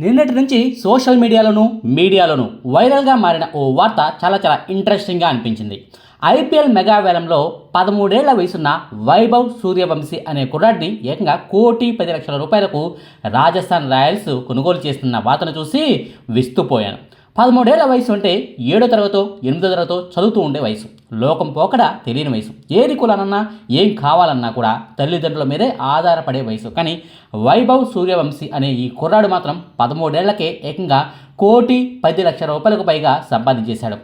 నిన్నటి నుంచి సోషల్ మీడియాలోను మీడియాలోను వైరల్గా మారిన ఓ వార్త చాలా చాలా ఇంట్రెస్టింగ్గా అనిపించింది. ఐపీఎల్ మెగా వేలంలో పదమూడేళ్ళ వయసున్న వైభవ్ సూర్యవంశీ అనే కుర్రాడిని ఏకంగా కోటి పది లక్షల రూపాయలకు రాజస్థాన్ రాయల్స్ కొనుగోలు చేస్తున్న వార్తను చూసి విస్తుపోయాను. పదమూడేళ్ళ వయసు అంటే ఏడో తరగతో ఎనిమిదో తరగతో చదువుతూ ఉండే వయసు. లోకం పోకడ తెలియని వయసు. ఏది కులానన్నా ఏం కావాలన్నా కూడా తల్లిదండ్రుల మీదే ఆధారపడే వయసు. కానీ వైభవ్ సూర్యవంశీ అనే ఈ కుర్రాడు మాత్రం పదమూడేళ్ళకే ఏకంగా కోటి పది లక్షల రూపాయలకు పైగా సంపాదించేశాడు.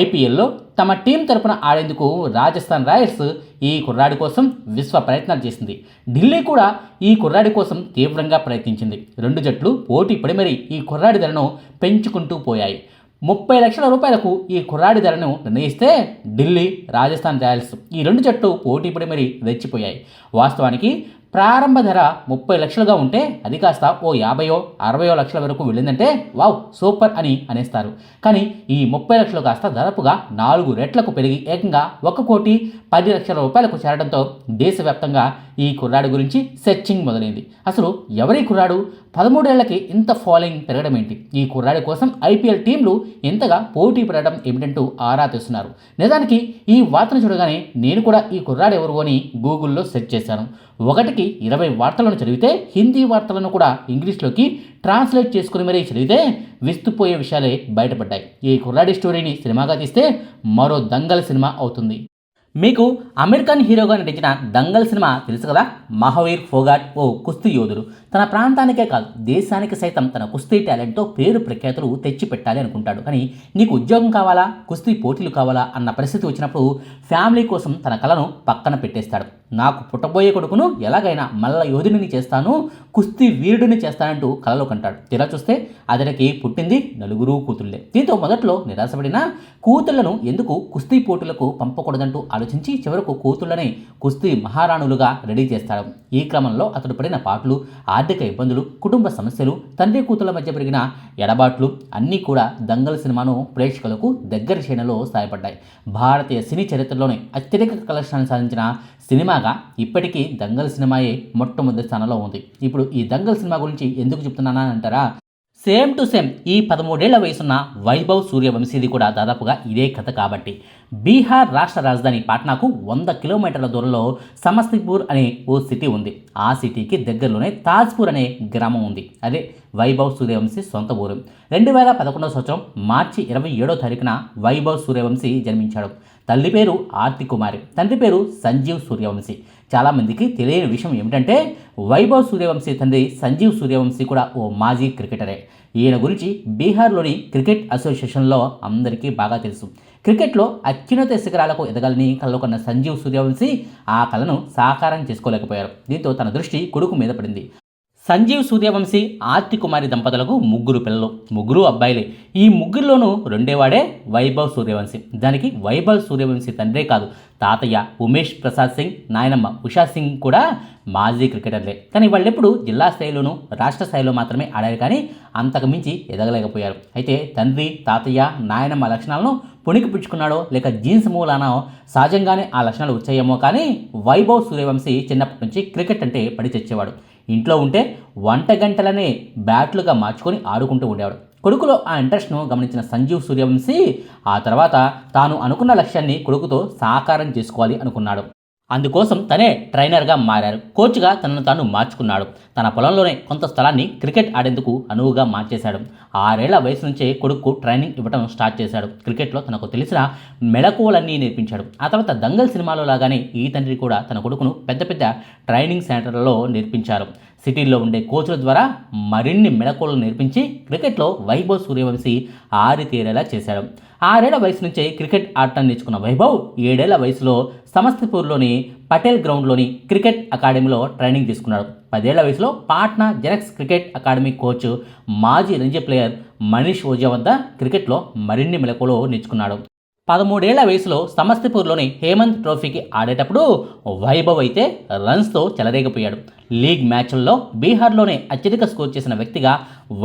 ఐపీఎల్లో తమ టీం తరపున ఆడేందుకు రాజస్థాన్ రాయల్స్ ఈ కుర్రాడి కోసం విశ్వ ప్రయత్నాలు చేసింది. ఢిల్లీ కూడా ఈ కుర్రాడి కోసం తీవ్రంగా ప్రయత్నించింది. రెండు జట్లు పోటీ పడి మరీ ఈ కుర్రాడి ధరను పెంచుకుంటూ పోయాయి. ముప్పై లక్షల రూపాయలకు ఈ కుర్రాడి ధరను నిర్ణయిస్తే ఢిల్లీ రాజస్థాన్ రాయల్స్ ఈ రెండు జట్లు పోటీ పడి మరీ రెచ్చిపోయాయి. వాస్తవానికి ప్రారంభ ధర ముప్పై లక్షలుగా ఉంటే అది కాస్త ఓ యాభయో అరవయో లక్షల వరకు వెళ్ళిందంటే వావ్ సూపర్ అని అనేస్తారు. కానీ ఈ ముప్పై లక్షలు కాస్త దాదాపుగా నాలుగు రెట్లకు పెరిగి ఏకంగా ఒక కోటి పది లక్షల రూపాయలకు చేరడంతో దేశవ్యాప్తంగా ఈ కుర్రాడి గురించి సెర్చింగ్ మొదలైంది. అసలు ఎవరి కుర్రాడు? పదమూడేళ్ళకి ఇంత ఫాలోయింగ్ పెరగడం ఏంటి? ఈ కుర్రాడి కోసం ఐపీఎల్ టీంలు ఎంతగా పోటీ పడడం ఏమిటంటూ ఆరా తీస్తున్నారు. నిజానికి ఈ వార్తను చూడగానే నేను కూడా ఈ కుర్రాడు ఎవరు అని గూగుల్లో సెర్చ్ చేశాను. ఒకటికి ఇరవై వార్తలను చదివితే హిందీ వార్తలను కూడా ఇంగ్లీష్లోకి ట్రాన్స్లేట్ చేసుకుని మరీ చదివితే విస్తుపోయే విషయాలే బయటపడ్డాయి. ఈ కుర్రాడి స్టోరీని సినిమాగా తీస్తే మరో దంగల్ సినిమా అవుతుంది. మీకు అమెరికన్ హీరోగా నటించిన దంగల్ సినిమా తెలుసు కదా? మహావీర్ ఫోగాట్ ఓ కుస్తీ యోధుడు. తన ప్రాంతానికే కాదు దేశానికి సైతం తన కుస్తీ టాలెంట్తో పేరు ప్రఖ్యాతులు తెచ్చిపెట్టాలి అనుకుంటాడు. కానీ నీకు ఉద్యోగం కావాలా? కుస్తీ పోటీలు కావాలా? అన్న పరిస్థితి వచ్చినప్పుడు ఫ్యామిలీ కోసం తన కలను పక్కన పెట్టేస్తాడు. నాకు పుట్టబోయే కొడుకును ఎలాగైనా మల్ల యోధుడిని చేస్తాను కుస్తీ వీరుడిని చేస్తానంటూ కలలో కంటాడు. తీరా చూస్తే అతనికి పుట్టింది నలుగురు కూతుళ్ళే. దీంతో మొదట్లో నిరాశపడిన కూతుళ్ళను ఎందుకు కుస్తీ పోటీలకు పంపకూడదంటూ ఆలోచించి చివరకు కూతుళ్ళని కుస్తీ మహారాణులుగా రెడీ చేస్తాడు. ఈ క్రమంలో అతడు పడిన పాటలు ఆర్థిక ఇబ్బందులు కుటుంబ సమస్యలు తండ్రి కూతుళ్ళ మధ్య పెరిగిన ఎడబాట్లు అన్నీ కూడా దంగల్ సినిమాను ప్రేక్షకులకు దగ్గర చేయడంలో సహాయపడ్డాయి భారతీయ సినీ చరిత్రలోనే అత్యధిక కలెక్షన్ సాధించిన సినిమాగా ఇప్పటికీ దంగల్ సినిమాయే మొట్టమొదటి స్థానంలో ఉంది. ఇప్పుడు ఈ దంగల్ సినిమా గురించి ఎందుకు చెప్తున్నానా అంటారా? సేమ్ టు సేమ్ ఈ పదమూడేళ్ళ వయసున్న వైభవ్ సూర్యవంశీది కూడా దాదాపుగా ఇదే కథ కాబట్టి బీహార్ రాష్ట్ర రాజధాని పాట్నాకు వంద కిలోమీటర్ల దూరంలో సమస్తిపూర్ అనే ఓ సిటీ ఉంది. ఆ సిటీకి దగ్గరలోనే తాజ్పూర్ అనే గ్రామం ఉంది. అదే వైభవ్ సూర్యవంశీ సొంత ఊరు. రెండు వేల పదకొండవ సంవత్సరం మార్చి ఇరవై ఏడో తారీఖున వైభవ్ సూర్యవంశీ జన్మించాడు. తల్లి పేరు ఆర్తి కుమారి. తండ్రి పేరు సంజీవ్ సూర్యవంశీ. చాలామందికి తెలియని విషయం ఏమిటంటే వైభవ్ సూర్యవంశీ తండ్రి సంజీవ్ సూర్యవంశీ కూడా ఓ మాజీ క్రికెటరే. ఈయన గురించి బీహార్లోని క్రికెట్ అసోసియేషన్లో అందరికీ బాగా తెలుసు. క్రికెట్లో అత్యున్నత శిఖరాలకు ఎదగాలని కలలో కన్న సంజీవ్ సూర్యవంశీ ఆ కళను సాకారం చేసుకోలేకపోయారు. దీంతో తన దృష్టి కొడుకు మీద పడింది. సంజీవ్ సూర్యవంశీ ఆర్తి కుమారి దంపతులకు ముగ్గురు పిల్లలు ముగ్గురు అబ్బాయిలే. ఈ ముగ్గురులోనూ రెండేవాడే వైభవ్ సూర్యవంశీ. దానికి వైభవ్ సూర్యవంశీ తండ్రే కాదు తాతయ్య ఉమేష్ ప్రసాద్ సింగ్ నాయనమ్మ ఉషా సింగ్ కూడా మాజీ క్రికెటర్లే. కానీ వాళ్ళెప్పుడు జిల్లా స్థాయిలోనూ రాష్ట్ర స్థాయిలో మాత్రమే ఆడారు కానీ అంతకు మించి ఎదగలేకపోయారు. అయితే తండ్రి తాతయ్య నాయనమ్మ లక్షణాలను పుణికిపుచ్చుకున్నాడో లేక జీన్స్ మూలానో సహజంగానే ఆ లక్షణాలు వచ్చాయేమో కానీ వైభవ్ సూర్యవంశీ చిన్నప్పటి నుంచి క్రికెట్ అంటే పడి తెచ్చేవాడు ఇంట్లో ఉంటే వంట గంటలనే బ్యాట్లుగా మార్చుకొని ఆడుకుంటూ ఉండేవాడు. కొడుకులో ఆ ఇంట్రెస్ట్ను గమనించిన సంజీవ్ సూర్యవంశీ ఆ తర్వాత తాను అనుకున్న లక్ష్యాన్ని కొడుకుతో సాకారం చేసుకోవాలి అనుకున్నాడు. అందుకోసం తనే ట్రైనర్గా మారారు. కోచ్గా తనను తాను మార్చుకున్నాడు. తన పొలంలోనే కొంత స్థలాన్ని క్రికెట్ ఆడేందుకు అనువుగా మార్చేశాడు. ఆరేళ్ళ వయసు నుంచే కొడుకు ట్రైనింగ్ ఇవ్వడం స్టార్ట్ చేశాడు. క్రికెట్లో తనకు తెలిసిన మెళకువలన్నీ నేర్పించాడు. ఆ తర్వాత దంగల్ సినిమాలో లాగానే ఈ తండ్రి కూడా తన కొడుకును పెద్ద పెద్ద ట్రైనింగ్ సెంటర్లలో నేర్పించారు. సిటీల్లో ఉండే కోచ్ల ద్వారా మరిన్ని మెళకువలు నేర్పించి క్రికెట్లో వైభవ్ సూర్యవంశీ ఆరితేరేలా చేశాడు. ఆరేళ్ళ వయసు నుంచే క్రికెట్ ఆడటం నేర్చుకున్న వైభవ్ ఏడేళ్ళ వయసులో సమస్తిపూర్లోని పటేల్ గ్రౌండ్లోని క్రికెట్ అకాడమీలో ట్రైనింగ్ తీసుకున్నాడు. పదేళ్ళ వయసులో Patna Genex cricket academy coach మాజీ రంజీ ప్లేయర్ మనీష్ ఓజా వద్ద క్రికెట్లో మరిన్ని మెలకువలు నేర్చుకున్నాడు. పదమూడేళ్ళ వయసులో సమస్తిపూర్లోని హేమంత్ ట్రోఫీకి ఆడేటప్పుడు వైభవ్ అయితే రన్స్తో చెలరేగిపోయాడు. లీగ్ మ్యాచ్ల్లో బీహార్లోనే అత్యధిక స్కోర్ చేసిన వ్యక్తిగా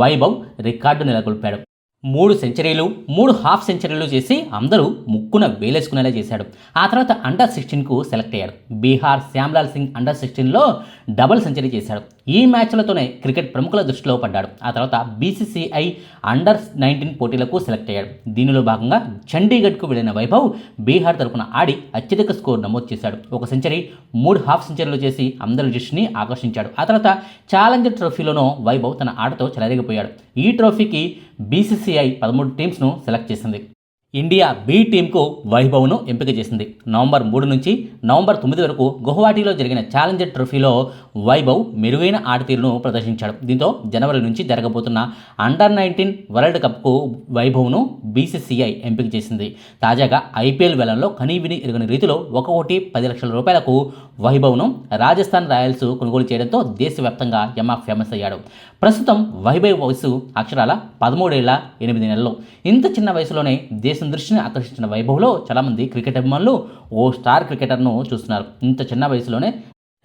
వైభవ్ రికార్డు నెలకొల్పాడు. మూడు సెంచరీలు మూడు హాఫ్ సెంచరీలు చేసి అందరూ ముక్కున వేలేసుకునేలా చేశాడు. ఆ తర్వాత అండర్ సిక్స్టీన్కు సెలెక్ట్ అయ్యాడు. బీహార్ శ్యామ్లాల్ సింగ్ అండర్ సిక్స్టీన్లో డబుల్ సెంచరీ చేశాడు. ఈ మ్యాచ్లతోనే క్రికెట్ ప్రముఖుల దృష్టిలో పడ్డాడు. ఆ తర్వాత బీసీసీఐ అండర్ నైన్టీన్ పోటీలకు సెలెక్ట్ అయ్యాడు. దీనిలో భాగంగా చండీగఢ్కు వెళ్ళిన వైభవ్ బీహార్ తరపున ఆడి అత్యధిక స్కోర్ నమోదు చేశాడు. ఒక సెంచరీ మూడు హాఫ్ సెంచరీలు చేసి అందరి దృష్టిని ఆకర్షించాడు. ఆ తర్వాత ఛాలెంజర్ ట్రోఫీలోనూ వైభవ్ తన ఆటతో చెలరేగిపోయాడు. ఈ ట్రోఫీకి బీసీసీఐ పదమూడు టీమ్స్ను సెలెక్ట్ చేసింది. ఇండియా బి టీంకు వైభవ్ను ఎంపిక చేసింది. నవంబర్ మూడు నుంచి నవంబర్ తొమ్మిది వరకు గుహవాటిలో జరిగిన ఛాలెంజర్ ట్రోఫీలో వైభవ్ మెరుగైన ఆటతీరును ప్రదర్శించాడు. దీంతో జనవరి నుంచి జరగబోతున్న అండర్ నైన్టీన్ వరల్డ్ కప్కు వైభవ్ను బీసీసీఐ ఎంపిక చేసింది. తాజాగా ఐపీఎల్ వేలంలో కనీవిని ఎరుగని రీతిలో ఒక కోటి పది లక్షల రూపాయలకు వైభవ్ను రాజస్థాన్ రాయల్స్ కొనుగోలు చేయడంతో దేశవ్యాప్తంగా యమా ఫేమస్ అయ్యాడు. ప్రస్తుతం వైభవ్ వయసు అక్షరాల పదమూడేళ్ళ ఎనిమిది నెలలు. ఇంత చిన్న వయసులోనే దేశం దృష్టిని ఆకర్షించిన వైభవ్లో చాలామంది క్రికెట్ అభిమానులు ఓ స్టార్ క్రికెటర్ను చూస్తున్నారు. ఇంత చిన్న వయసులోనే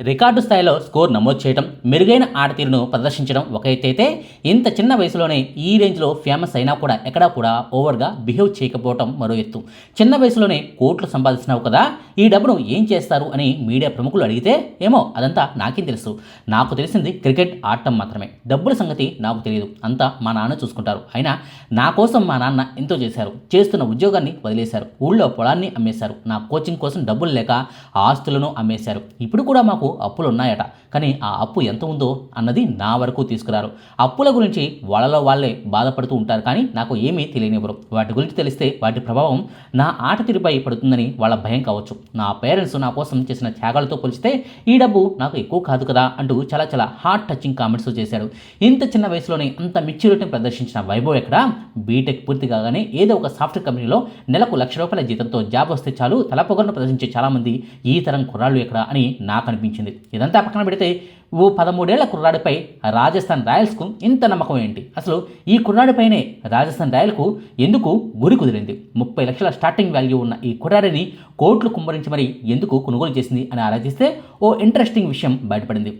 రికార్డు స్థాయిలో స్కోర్ నమోదు చేయడం మెరుగైన ఆడతీరును ప్రదర్శించడం ఒక ఎత్తైతే ఇంత చిన్న వయసులోనే ఈ రేంజ్లో ఫేమస్ అయినా కూడా ఎక్కడా కూడా ఓవర్గా బిహేవ్ చేయకపోవడం మరో ఎత్తు. చిన్న వయసులోనే కోట్లు సంపాదిస్తున్నావు కదా ఈ డబ్బును ఏం చేస్తారు అని మీడియా ప్రముఖులు అడిగితే ఏమో అదంతా నాకేం తెలుసు. నాకు తెలిసింది క్రికెట్ ఆడటం మాత్రమే. డబ్బుల సంగతి నాకు తెలియదు. అంతా మా నాన్న చూసుకుంటారు. అయినా నా కోసం మా నాన్న ఎంతో చేశారు. చేస్తున్న ఉద్యోగాన్ని వదిలేశారు. ఊళ్ళో పొలాన్ని అమ్మేశారు. నా కోచింగ్ కోసం డబ్బులు లేక ఆస్తులను అమ్మేశారు. ఇప్పుడు కూడా మాకు అప్పులు ఉన్నాయట కానీ ఆ అప్పు ఎంత ఉందో అన్నది నా వరకు తీసుకురారు. అప్పుల గురించి వాళ్ళలో వాళ్ళే బాధపడుతూ ఉంటారు. కానీ నాకు ఏమీ తెలియనివ్వరు. వాటి గురించి తెలిస్తే వాటి ప్రభావం నా ఆట తీరుపై పడుతుందని వాళ్ళ భయం కావచ్చు. నా పేరెంట్స్ నా కోసం చేసిన త్యాగాలతో పోలిస్తే ఈ డబ్బు నాకు ఎక్కువ కాదు కదా అంటూ చాలా చాలా హార్ట్ టచింగ్ కామెంట్స్ చేశాడు ఇంత చిన్న వయసులోనే అంత మెచ్యూరిటీని ప్రదర్శించిన వైభవ్ ఎక్కడ? బీటెక్ పూర్తి కాగానే ఏదో ఒక సాఫ్ట్వేర్ కంపెనీలో నెలకు లక్ష రూపాయల జీతంతో జాబ్ వస్తే చాలు తలపొగరను ప్రదర్శించే చాలామంది ఈ తరం కుర్రాళ్ళు ఎక్కడ అని నాకు అనిపించింది. ఇదంతా పక్కన పెడితే ఓ పదమూడేళ్ళ కుర్రాడిపై రాజస్థాన్ రాయల్స్కు ఇంత నమ్మకం ఏంటి? అసలు ఈ కుర్రాడిపైనే రాజస్థాన్ రాయల్కు ఎందుకు గురి కుదిరింది? ముప్పై లక్షల స్టార్టింగ్ వాల్యూ ఉన్న ఈ కుర్రాడిని కోట్లు కుమ్మరించి మరి ఎందుకు కొనుగోలు చేసింది అని ఆలోచిస్తే ఓ ఇంట్రెస్టింగ్ విషయం బయటపడింది.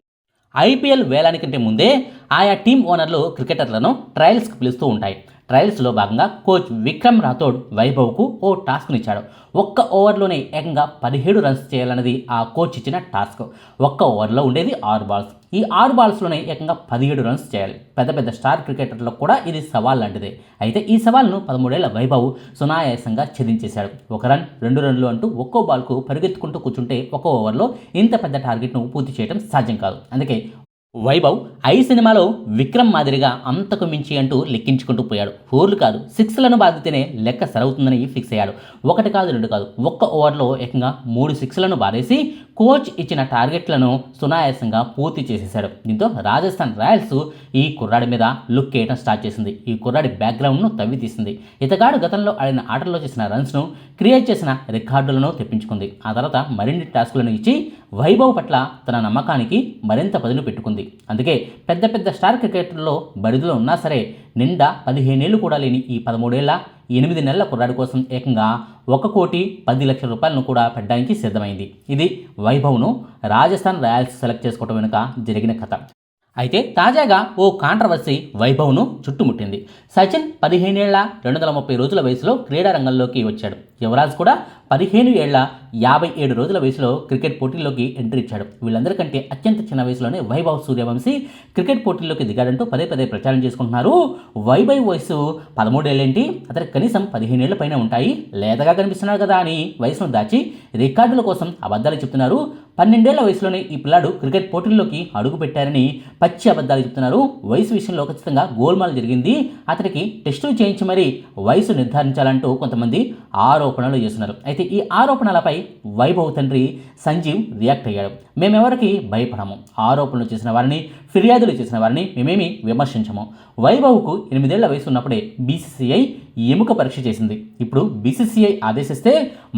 ఐపీఎల్ వేలానికంటే ముందే ఆయా టీం ఓనర్లు క్రికెటర్లను ట్రయల్స్కి పిలుస్తూ ఉంటాయి. ట్రయల్స్లో భాగంగా కోచ్ విక్రమ్ రాథోడ్ వైభవ్కు ఓ టాస్క్నిచ్చాడు ఒక్క ఓవర్లోనే ఏకంగా పదిహేడు రన్స్ చేయాలన్నది ఆ కోచ్ ఇచ్చిన టాస్క్. ఒక్క ఓవర్లో ఉండేది ఆరు బాల్స్. ఈ ఆరు బాల్స్లోనే ఏకంగా పదిహేడు రన్స్ చేయాలి. పెద్ద పెద్ద స్టార్ క్రికెటర్లకు కూడా ఇది సవాల్ లాంటిదే. అయితే ఈ సవాల్ను పదమూడేళ్ళ వైభవ్ సునాయాసంగా ఛేదించేశాడు. ఒక రన్ రెండు రన్లు అంటూ ఒక్కో బాల్కు పరిగెత్తుకుంటూ కూర్చుంటే ఒక్కో ఓవర్లో ఇంత పెద్ద టార్గెట్ను పూర్తి చేయడం సాధ్యం కాదు. అందుకే వైభవ్ ఐ సినిమాలో విక్రమ్ మాదిరిగా అంతకు మించి అంటూ లెక్కించుకుంటూ పోయాడు. ఫోర్లు కాదు సిక్స్లను బాధితేనే లెక్క సరవుతుందని ఫిక్స్ అయ్యాడు. ఒకటి కాదు రెండు కాదు ఒక్క ఓవర్లో ఏకంగా మూడు సిక్స్లను బాధేసి కోచ్ ఇచ్చిన టార్గెట్లను సునాయాసంగా పూర్తి చేసేశాడు. దీంతో రాజస్థాన్ రాయల్స్ ఈ కుర్రాడి మీద లుక్ వేయడం స్టార్ట్ చేసింది. ఈ కుర్రాడి బ్యాక్గ్రౌండ్ను తవ్వి తీసింది ఇతగాడు గతంలో ఆడిన ఆటల్లో చేసిన రన్స్ను క్రియేట్ చేసిన రికార్డులను తెప్పించుకుంది. ఆ తర్వాత మరిన్ని టాస్కులను ఇచ్చి వైభవ్ పట్ల తన నమ్మకానికి మరింత పదును పెట్టుకుంది. అందుకే పెద్ద పెద్ద స్టార్ క్రికెటర్లో బరిదిలో ఉన్నా సరే నిండా పదిహేనేళ్ళు కూడా లేని ఈ పదమూడేళ్ళ ఎనిమిది నెలల కుర్రాడి కోసం ఏకంగా ఒక కోటి పది లక్షల రూపాయలను కూడా పెట్టడానికి సిద్ధమైంది. ఇది వైభవ్ను రాజస్థాన్ రాయల్స్ సెలెక్ట్ చేసుకోవడం వెనుక జరిగిన కథ. అయితే తాజాగా ఓ కాంట్రవర్సీ వైభవ్ను చుట్టుముట్టింది. సచిన్ పదిహేనేళ్ళ రెండు వందల ముప్పై రోజుల వయసులో క్రీడారంగంలోకి వచ్చాడు. యువరాజ్ కూడా పదిహేను ఏళ్ళ యాభై ఏడు రోజుల వయసులో క్రికెట్ పోటీల్లోకి ఎంట్రీ ఇచ్చాడు. వీళ్ళందరికంటే అత్యంత చిన్న వయసులోనే వైభవ్ సూర్యవంశీ క్రికెట్ పోటీల్లోకి దిగాడంటూ పదే పదే ప్రచారం చేసుకుంటున్నారు. వైభవ్ వయసు పదమూడేళ్ళేంటి? అతనికి కనీసం పదిహేనేళ్ళ పైన ఉంటాయి. లేతగా కనిపిస్తున్నాడు కదా అని వయసును దాచి రికార్డుల కోసం అబద్ధాలు చెప్తున్నారు. పన్నెండేళ్ళ వయసులోనే ఈ పిల్లాడు క్రికెట్ పోటీల్లోకి అడుగుపెట్టారని పచ్చి అబద్ధాలు చెప్తున్నారు. వయసు విషయంలో ఖచ్చితంగా గోల్మాల్ జరిగింది. అతనికి టెస్టులు చేయించి మరీ వయసు నిర్ధారించాలంటూ కొంతమంది ఆరోపణలు చేస్తున్నారు. అయితే ఈ ఆరోపణలపై వైభవ్ తండ్రి సంజీవ్ రియాక్ట్ అయ్యాడు. మేమెవరికి భయపడము. ఆరోపణలు చేసిన వారిని ఫిర్యాదులు చేసిన వారిని మేమేమి విమర్శించము. వైభవ్కు ఎనిమిదేళ్ళ వయసు ఉన్నప్పుడే బీసీసీఐ ఎముక పరీక్ష చేసింది. ఇప్పుడు బీసీసీఐ ఆదేశిస్తే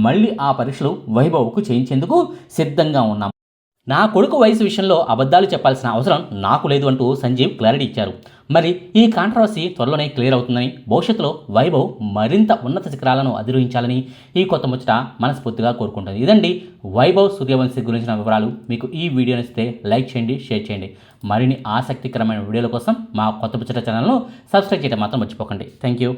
మళ్ళీ ఆ పరీక్షలు వైభవ్కు చేయించేందుకు సిద్ధంగా ఉన్నాం. నా కొడుకు వయసు విషయంలో అబద్ధాలు చెప్పాల్సిన అవసరం నాకు లేదు అంటూ సంజీవ్ క్లారిటీ ఇచ్చారు. మరి ఈ కాంట్రవర్సీ త్వరలోనే క్లియర్ అవుతుందని భవిష్యత్తులో వైభవ్ మరింత ఉన్నత శిఖరాలను అధిరోహించాలని ఈ కొత్త ముచ్చట మనస్ఫూర్తిగా కోరుకుంటుంది. ఇదండి వైభవ్ సూర్యవంశీ గురించిన వివరాలు. మీకు ఈ వీడియో నచ్చితే లైక్ చేయండి షేర్ చేయండి. మరిన్ని ఆసక్తికరమైన వీడియోల కోసం మా కొత్త ముచ్చట ఛానల్ను సబ్స్క్రైబ్ చేయడం మాత్రం మర్చిపోకండి. Thank you